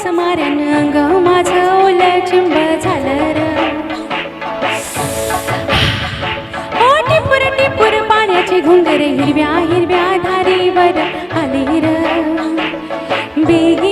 झुंजूर मारेन अंग माझं ओल चिंब झालं र. ओ टिपूर टिपूर पाण्याची घुंगर हिरव्या हिरव्या धारीवर आली र. बेगीन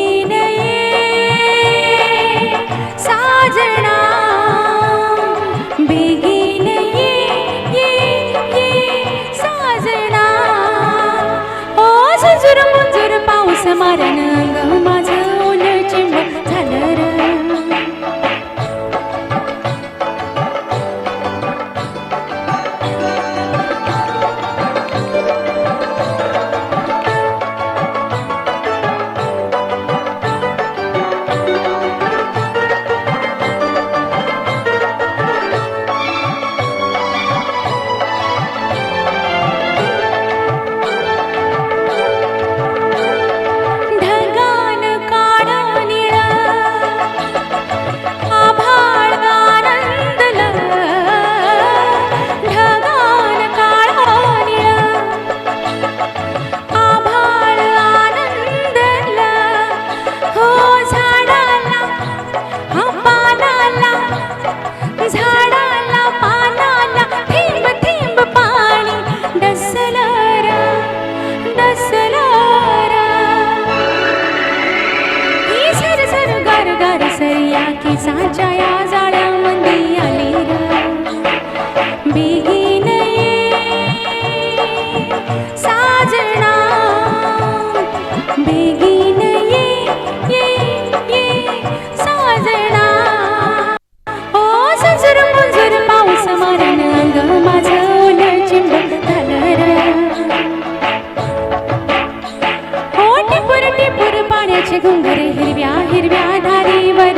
सर ही गार गार सरिया की साच्या या जाळ्यामध्ये आली. हो टिपूर टिपूर पाण्याचे घुंगर हिरव्या हिरव्या धारीवर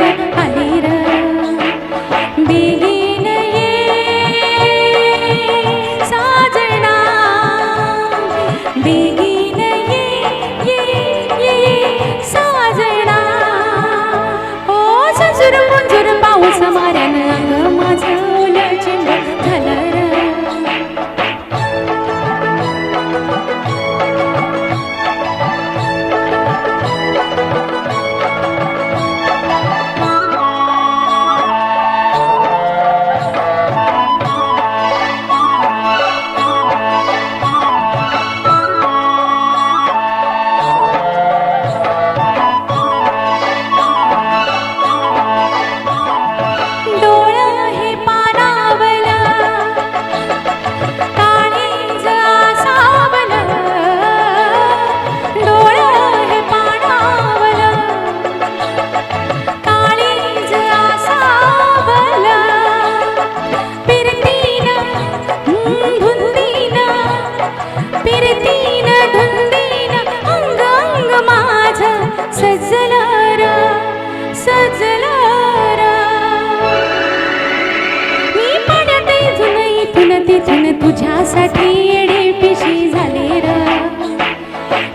आली र बेगी तुझ्यासाठी येडे पिशी झाले र.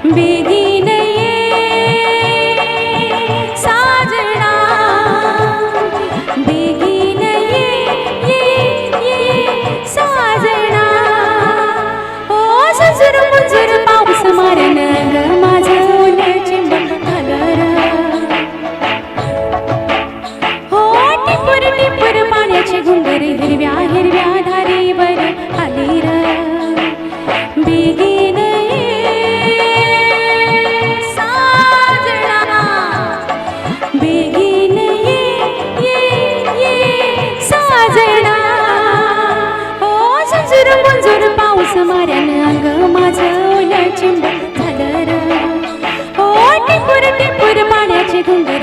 बेगी समाऱ्यान अंग माझं ओला चिंब झालं टिपूर टिपूर गुंड